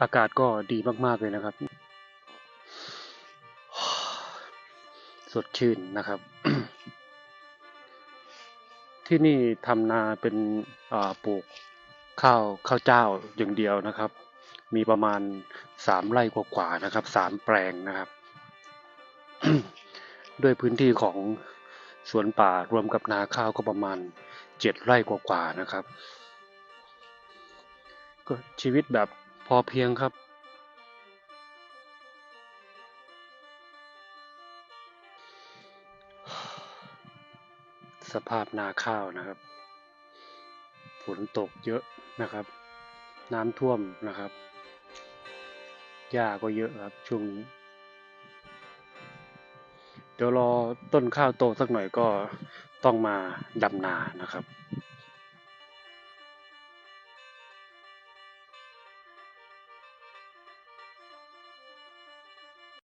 อากาศก็ดีมากๆเลยนะครับ สดชื่นนะครับ ที่นี่ทำนาเป็นปลูกข้าวข้าวเจ้าอย่างเดียวนะครับ มีประมาณสามไร่กว่าๆนะครับสามแปลงนะครับ ด้วยพื้นที่ของสวนป่ารวมกับนาข้าวก็ประมาณเจ็ดไร่กว่าๆนะครับ ก็ชีวิตแบบ พอเพียงครับ สภาพนาข้าวนะครับ ฝนตกเยอะนะครับ น้ำท่วมนะครับหญ้าก็เยอะครับช่วงนี้ เดี๋ยวรอต้นข้าวโตสักหน่อยก็ต้องมาดำนานะครับ